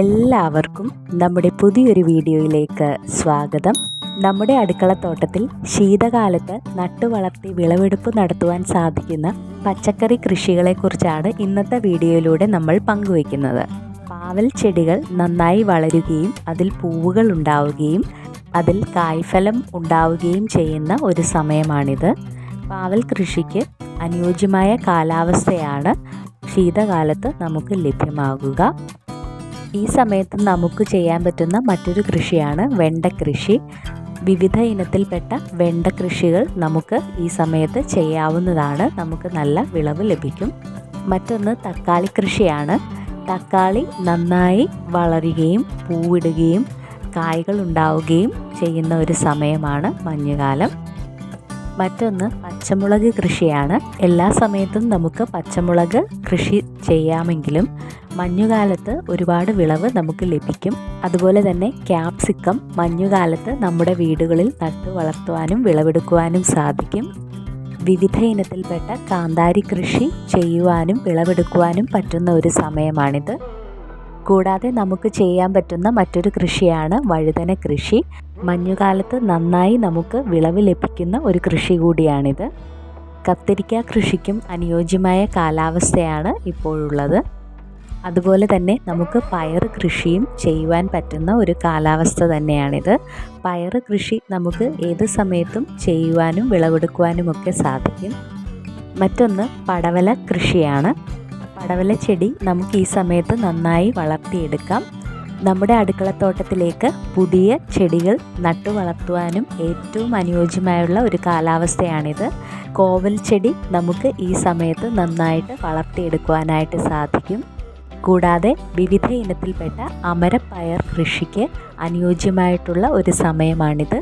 എല്ലാവർക്കും നമ്മുടെ പുതിയൊരു വീഡിയോയിലേക്ക് സ്വാഗതം. നമ്മുടെ അടുക്കളത്തോട്ടത്തിൽ ശീതകാലത്ത് നട്ടുവളർത്തി വിളവെടുപ്പ് നടത്തുവാൻ സാധിക്കുന്ന പച്ചക്കറി കൃഷികളെക്കുറിച്ചാണ് ഇന്നത്തെ വീഡിയോയിലൂടെ നമ്മൾ പങ്കുവയ്ക്കുന്നത്. പാവൽ ചെടികൾ നന്നായി വളരുകയും അതിൽ പൂവുകൾ ഉണ്ടാവുകയും അതിൽ കായ്ഫലം ഉണ്ടാവുകയും ചെയ്യുന്ന ഒരു സമയമാണിത്. പാവൽ കൃഷിക്ക് അനുയോജ്യമായ കാലാവസ്ഥയാണ് ശീതകാലത്ത് നമുക്ക് ലഭ്യമാകുക. ഈ സമയത്ത് നമുക്ക് ചെയ്യാൻ പറ്റുന്ന മറ്റൊരു കൃഷിയാണ് വെണ്ട കൃഷി വിവിധ ഇനത്തിൽപ്പെട്ട വെണ്ട കൃഷികൾ നമുക്ക് ഈ സമയത്ത് ചെയ്യാവുന്നതാണ്. നമുക്ക് നല്ല വിളവ് ലഭിക്കും. മറ്റൊന്ന് തക്കാളി കൃഷിയാണ്. തക്കാളി നന്നായി വളരുകയും പൂവിടുകയും കായ്കൾ ഉണ്ടാവുകയും ചെയ്യുന്ന ഒരു സമയമാണ് മഞ്ഞുകാലം. മറ്റൊന്ന് പച്ചമുളക് കൃഷിയാണ്. എല്ലാ സമയത്തും നമുക്ക് പച്ചമുളക് കൃഷി ചെയ്യാമെങ്കിലും മഞ്ഞുകാലത്ത് ഒരുപാട് വിളവ് നമുക്ക് ലഭിക്കും. അതുപോലെ തന്നെ ക്യാപ്സിക്കം മഞ്ഞുകാലത്ത് നമ്മുടെ വീടുകളിൽ നട്ടു വളർത്തുവാനും വിളവെടുക്കുവാനും സാധിക്കും. വിവിധ ഇനത്തിൽപ്പെട്ട കാന്താരി കൃഷി ചെയ്യുവാനും വിളവെടുക്കുവാനും പറ്റുന്ന ഒരു സമയമാണിത്. കൂടാതെ നമുക്ക് ചെയ്യാൻ പറ്റുന്ന മറ്റൊരു കൃഷിയാണ് വഴുതന കൃഷി. മഞ്ഞുകാലത്ത് നന്നായി നമുക്ക് വിളവ് ലഭിക്കുന്ന ഒരു കൃഷി കൂടിയാണിത്. കത്തിരിക്ക കൃഷിക്കും അനുയോജ്യമായ കാലാവസ്ഥയാണ് ഇപ്പോഴുള്ളത്. അതുപോലെ തന്നെ നമുക്ക് പയർ കൃഷിയും ചെയ്യുവാൻ പറ്റുന്ന ഒരു കാലാവസ്ഥ തന്നെയാണിത്. പയർ കൃഷി നമുക്ക് ഏത് സമയത്തും ചെയ്യുവാനും വിളവെടുക്കുവാനുമൊക്കെ സാധിക്കും. മറ്റൊന്ന് പടവല കൃഷിയാണ്. പടവല ചെടി നമുക്ക് ഈ സമയത്ത് നന്നായി വളർത്തിയെടുക്കാം. നമ്മുടെ അടുക്കളത്തോട്ടത്തിലേക്ക് പുതിയ ചെടികൾ നട്ടു വളർത്തുവാനും ഏറ്റവും അനുയോജ്യമായുള്ള ഒരു കാലാവസ്ഥയാണിത്. കോവൽ ചെടി നമുക്ക് ഈ സമയത്ത് നന്നായിട്ട് വളർത്തിയെടുക്കുവാനായിട്ട് സാധിക്കും. കൂടാതെ വിവിധ ഇനത്തിൽപ്പെട്ട അമരപ്പയർ കൃഷിക്ക് അനുയോജ്യമായിട്ടുള്ള ഒരു സമയമാണിത്.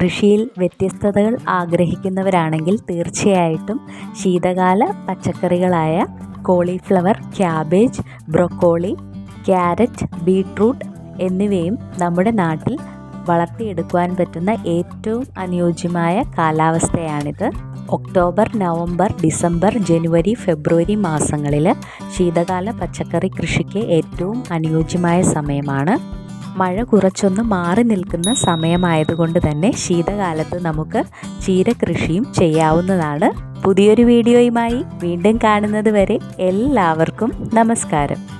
കൃഷിയിൽ വ്യത്യസ്തതകൾ ആഗ്രഹിക്കുന്നവരാണെങ്കിൽ തീർച്ചയായിട്ടും ശീതകാല പച്ചക്കറികളായ cauliflower cabbage broccoli carrot beetroot എന്നിവയും നമ്മുടെ നാട്ടിൽ വളർത്തിയെടുക്കുവാൻ പറ്റുന്ന ഏറ്റവും അനുയോജ്യമായ കാലാവസ്ഥയാണിത്. ഒക്ടോബർ നവംബർ ഡിസംബർ ജനുവരി ഫെബ്രുവരി മാസങ്ങളിൽ ശീതകാല പച്ചക്കറി കൃഷിക്ക് ഏറ്റവും അനുയോജ്യമായ സമയമാണ്. മഴ കുറച്ചൊന്ന് മാറി നിൽക്കുന്ന സമയമായതുകൊണ്ട് തന്നെ ശീതകാലത്ത് നമുക്ക് ചീര കൃഷിയും ചെയ്യാവുന്നതാണ്. പുതിയൊരു വീഡിയോയുമായി വീണ്ടും കാണുന്നത് വരെ എല്ലാവർക്കും നമസ്കാരം.